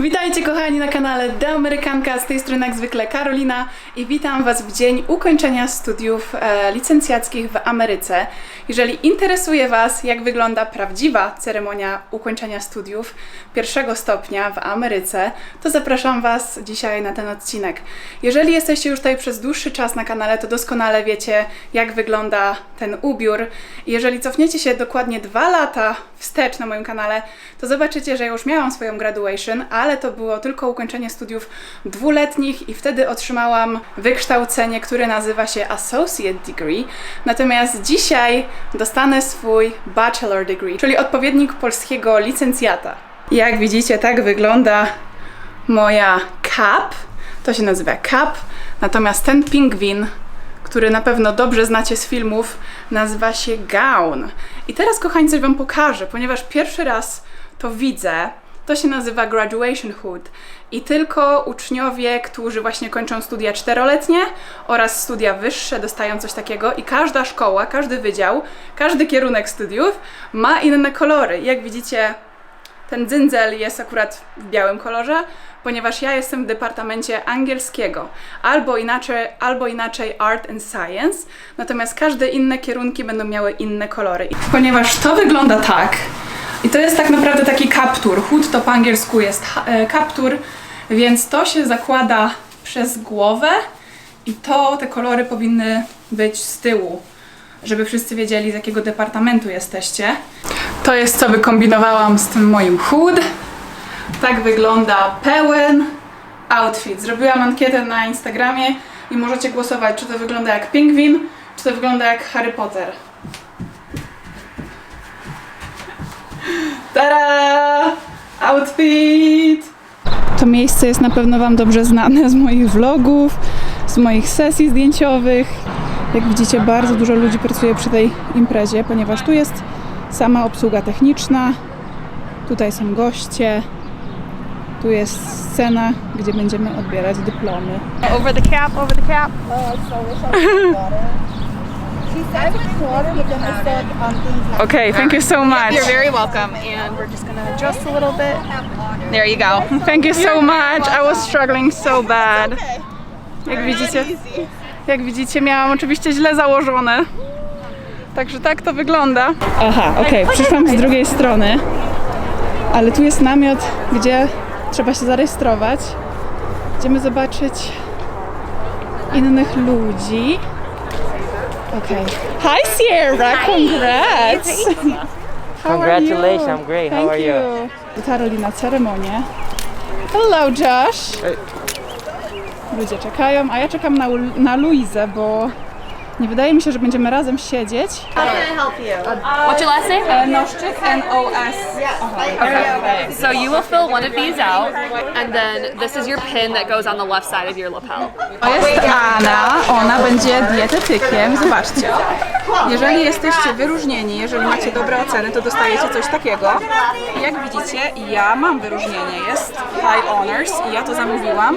Witajcie kochani na kanale The Amerykanka, z tej strony jak zwykle Karolina i witam Was w dzień ukończenia studiów e, licencjackich w Ameryce. Jeżeli interesuje Was, jak wygląda prawdziwa ceremonia ukończenia studiów pierwszego stopnia w Ameryce, to zapraszam Was dzisiaj na ten odcinek. Jeżeli jesteście już tutaj przez dłuższy czas na kanale, to doskonale wiecie, jak wygląda ten ubiór. Jeżeli cofniecie się dokładnie dwa lata wstecz na moim kanale, to zobaczycie, że już miałam swoją graduation, ale to było tylko ukończenie studiów dwuletnich i wtedy otrzymałam wykształcenie, które nazywa się Associate Degree. Natomiast dzisiaj dostanę swój Bachelor Degree, czyli odpowiednik polskiego licencjata. Jak widzicie, tak wygląda moja cap. To się nazywa cap. Natomiast ten pingwin który na pewno dobrze znacie z filmów, nazywa się Gown. I teraz, kochani, coś Wam pokażę, ponieważ pierwszy raz to widzę. To się nazywa Graduation Hood. I tylko uczniowie, którzy właśnie kończą studia czteroletnie oraz studia wyższe, dostają coś takiego. I każda szkoła, każdy wydział, każdy kierunek studiów ma inne kolory. Jak widzicie, ten dzyndzel jest akurat w białym kolorze, ponieważ ja jestem w departamencie angielskiego, albo inaczej, albo inaczej art and science, natomiast każde inne kierunki będą miały inne kolory. Ponieważ to wygląda tak, i to jest tak naprawdę taki kaptur, hood to po angielsku jest e, kaptur, więc to się zakłada przez głowę i to, te kolory powinny być z tyłu, żeby wszyscy wiedzieli z jakiego departamentu jesteście. To jest co wykombinowałam z tym moim hood. Tak wygląda pełen outfit. Zrobiłam ankietę na Instagramie i możecie głosować, czy to wygląda jak pingwin, czy to wygląda jak Harry Potter. Tada! Outfit! To miejsce jest na pewno Wam dobrze znane z moich vlogów, z moich sesji zdjęciowych. Jak widzicie, bardzo dużo ludzi pracuje przy tej imprezie, ponieważ tu jest sama obsługa techniczna, tutaj są goście, tu jest scena, gdzie będziemy odbierać dyplomy. Over the cap, over the cap. She Okay, thank you so much. You're very welcome. And we're just gonna adjust a little bit. There you go. Thank you so much. I was struggling so bad. Jak widzicie, jak widzicie, miałam oczywiście źle założone. Także tak to wygląda. Aha, okej, przyszłam z drugiej strony, ale tu jest namiot, gdzie trzeba się zarejestrować. Idziemy zobaczyć innych ludzi. Okej. Hi Sierra, congrats! How? Congratulations, I'm great. How Thank are you? Dotarli na ceremonię. Hello Josh! Ludzie czekają, a ja czekam na, na Luizę, bo nie wydaje mi się, że będziemy razem siedzieć. What's your last name? E, Noszczyk, N-O-S. So you will fill one of these out, and then this is your pin that goes on the left side of your lapel. To jest Anna, ona będzie dietetykiem. Zobaczcie. Jeżeli jesteście wyróżnieni, jeżeli macie dobre oceny, to dostajecie coś takiego. Jak widzicie, ja mam wyróżnienie. Jest High Honors i ja to zamówiłam,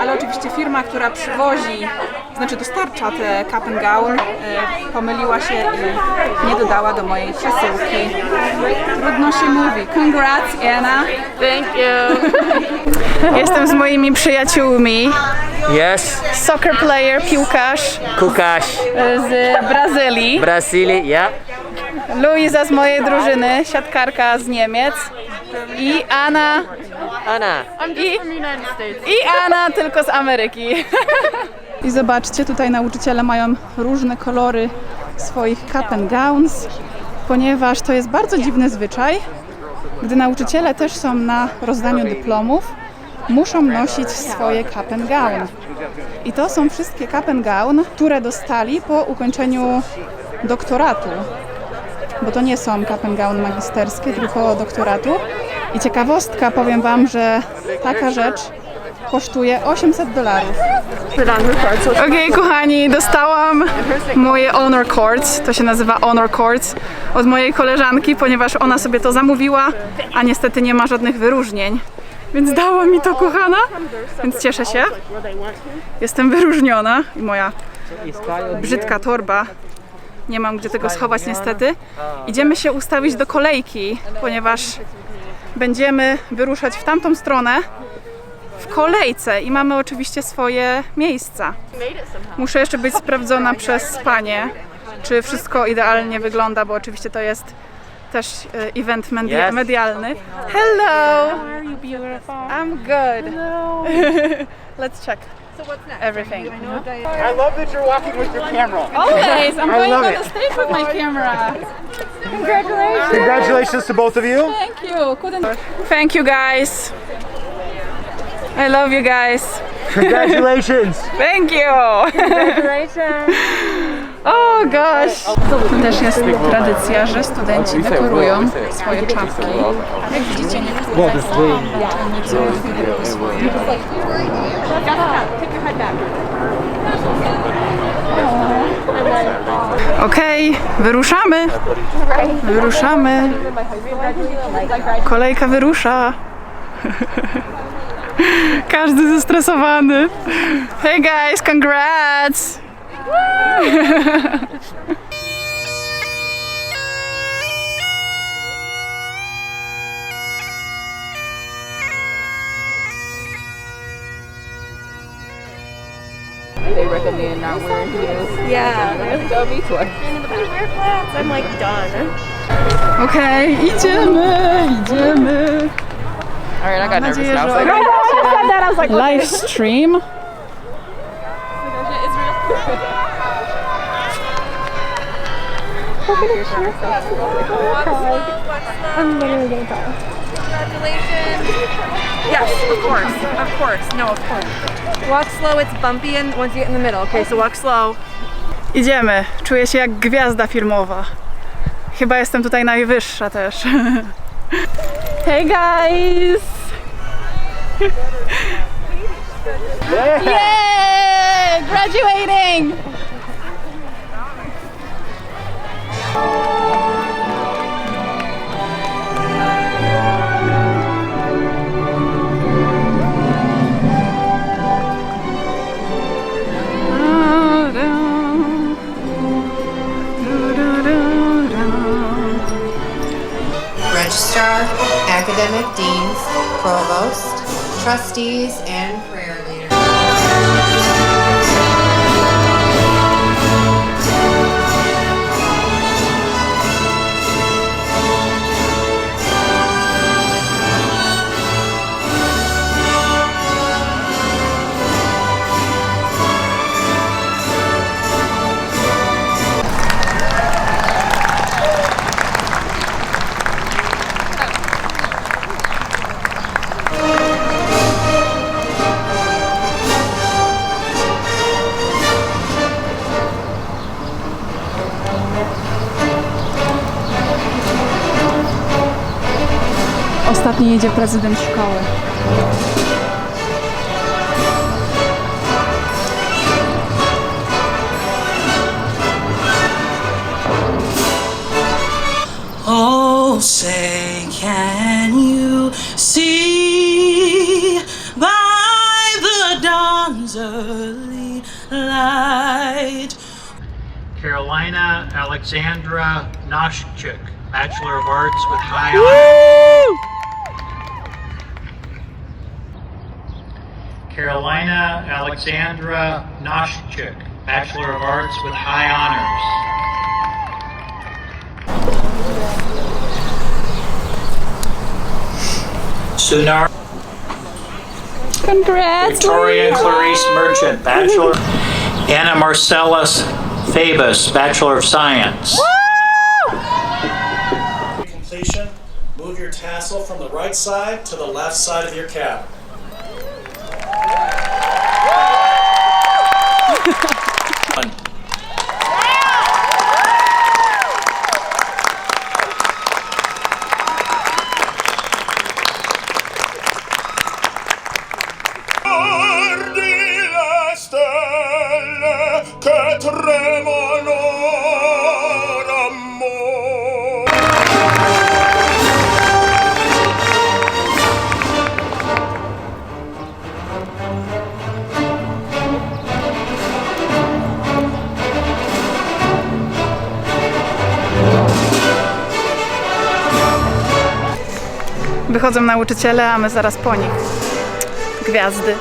ale oczywiście firma, która przywozi, znaczy dostarcza te cap and gown, e, pomyliła się i nie dodała do mojej przesyłki. Trudno się mówi. Congrats, Anna. Thank you. Jestem z moimi przyjaciółmi. Yes, Soccer player, piłkarz Kukash, e, z Brazylii. Brazil, yeah. Luiza z mojej drużyny, siatkarka z Niemiec. I Anna. Anna. I, I Anna tylko z Ameryki. I zobaczcie, tutaj nauczyciele mają różne kolory swoich cap and gowns, ponieważ to jest bardzo dziwny zwyczaj. Gdy nauczyciele też są na rozdaniu dyplomów, muszą nosić swoje cap and gown. I to są wszystkie cap and gown, które dostali po ukończeniu doktoratu bo to nie są cap and gown magisterskie, tylko doktoratu. I ciekawostka, powiem Wam, że taka rzecz kosztuje 800 dolarów. Okej, kochani, dostałam moje Honor Cords, to się nazywa Honor Cords, od mojej koleżanki, ponieważ ona sobie to zamówiła, a niestety nie ma żadnych wyróżnień. Więc dała mi to, kochana, więc cieszę się. Jestem wyróżniona i moja brzydka torba nie mam gdzie tego schować niestety. Idziemy się ustawić do kolejki, ponieważ będziemy wyruszać w tamtą stronę w kolejce i mamy oczywiście swoje miejsca. Muszę jeszcze być sprawdzona przez panie, czy wszystko idealnie wygląda, bo oczywiście to jest też event media- Yes. medialny. Hello! I'm good. Let's check. Everything. I love that you're walking with your camera. Oh, Always, I'm going love on it. the stage with my camera. Congratulations to both of you. Thank you. Couldn't. Thank you guys. I love you guys. Congratulations. Thank you. Oh też jest tradycja, że studenci dekorują swoje czapki. Jak widzicie, uczennicy wybierały swoje. Okej, wyruszamy. Wyruszamy. Kolejka wyrusza. Każdy zestresowany. Hey guys, congrats! they recommend not wearing heels. Yeah. Really? Tell me twice. Wear flats. I'm like done. Okay, 이쯤에 이쯤에. All right, I got nervous. I was like, I was like, live stream. Yes, of course, of course, no, of course. Walk slow, it's bumpy and once you get in the middle. Okay, so walk slow. Idziemy. Czuję się jak gwiazda filmowa. Chyba jestem tutaj najwyższa też. Hey guys! Yay! Graduating! Academic deans, provost, trustees, and Ostatni jedzie prezydent szkoły. Oh, say, can you see by the dawn's early light? Carolina Alexandra Noshchuk, Bachelor of Arts with high honors. Carolina Alexandra Noshchuk, Bachelor of Arts with high honors. Sunar Congrats! Victoria Clarice Merchant, Bachelor. Anna Marcellus Fabus, Bachelor of Science. completion, move your tassel from the right side to the left side of your cap. Tremo przychodzą nauczyciele, a my zaraz po nich. Gwiazdy.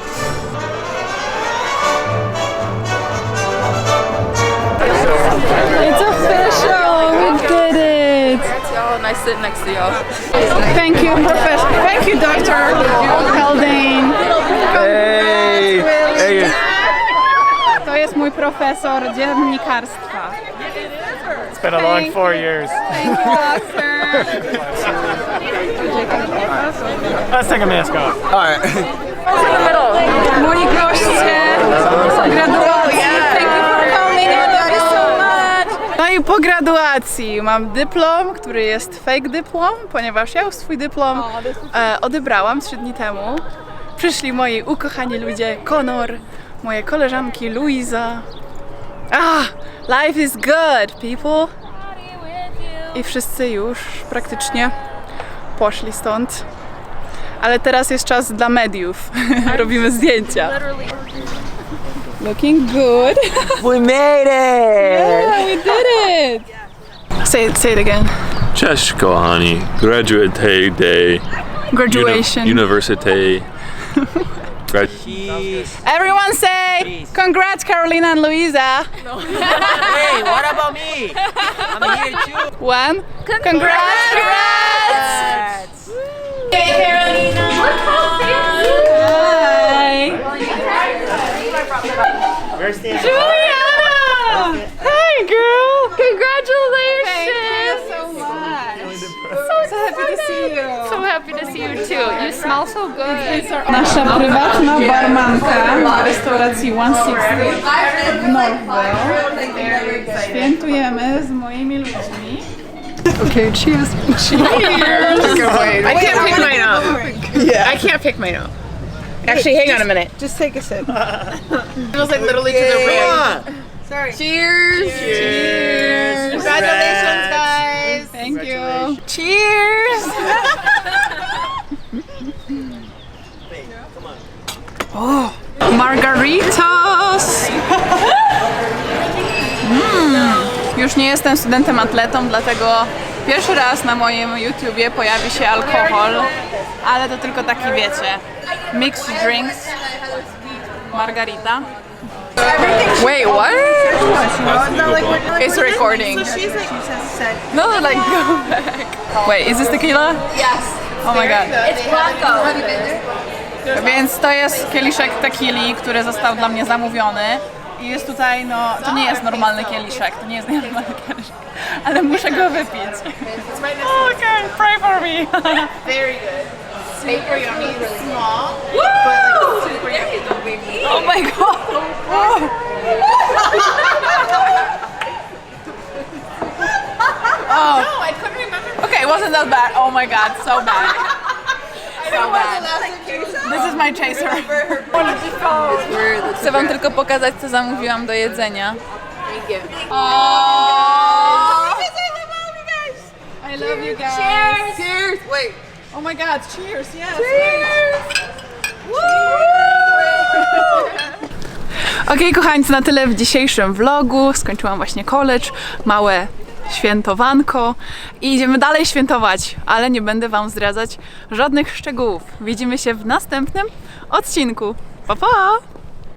It's official! We did it! Nice sitting next to y'all. Thank you, Professor. Thank you, Dr. Haldane. Hey. Hey. To jest mój profesor dziennikarstwa. It's been a long four years. Thank you, doctor. Let's take a mask off. All right. Moi goście, graduacja. Thank you for coming. I love you so much. No i po graduacji mam dyplom, który jest fake dyplom, ponieważ ja już swój dyplom e, odebrałam trzy dni temu. Przyszli moi ukochani ludzie, Conor, moje koleżanki Luisa. Ah, life is good, people. I wszyscy już praktycznie poszli stąd. Ale teraz jest czas dla mediów. Robimy zdjęcia. Looking good. We made it! Yeah, we did it. Say it, say it again. Cześć kochani, graduate day, Graduation. uni- university. Gra- Everyone say congrats, Carolina and Louisa. Hey, what about me? I'm here too. One. Congrats. Congrats. Hi. Juliana. Hi, girl. Congratulations! so much. So happy to see you. So happy to see you too. You smell so good. Nasza prywatna barmanka w restauracji 160 w Norwell. Świętujemy z moimi ludźmi. Okay, cheers. Cheers. I can't pick mine up. Yeah. I can't pick mine up. Actually, hang on a minute. Just take a sip. It Feels like literally to the rim. Sorry. Cheers. Cheers. Congratulations, guys. Thank you. Cheers. Oh, margaritas. Już nie jestem studentem atletą, dlatego pierwszy raz na moim YouTubie pojawi się alkohol, ale to tylko taki wiecie, mixed drinks, margarita. Wait, what? It's recording. No, like go back. Wait, is this tequila? Yes. Oh my god. It's Blanco. Więc to jest kieliszek tequili, który został dla mnie zamówiony. I jest tutaj, no, to nie jest normalny kieliszek, to nie jest normalny kieliszek, ale muszę go wypić. Okay, pray for me. Very good. Super yummy, really small. Oh my god. Oh. No, I couldn't remember. Okay, it wasn't that bad. Oh my god, so bad. So bad. This is my chaser. Chcę wam tylko pokazać, co zamówiłam do jedzenia. Oh. I love you guys. Cheers. Cheers. Wait. Oh my god, cheers. Yes. Cheers. Okej, kochani, na tyle w dzisiejszym vlogu. Skończyłam właśnie college, małe świętowanko i idziemy dalej świętować, ale nie będę Wam zdradzać żadnych szczegółów. Widzimy się w następnym odcinku. Pa, pa!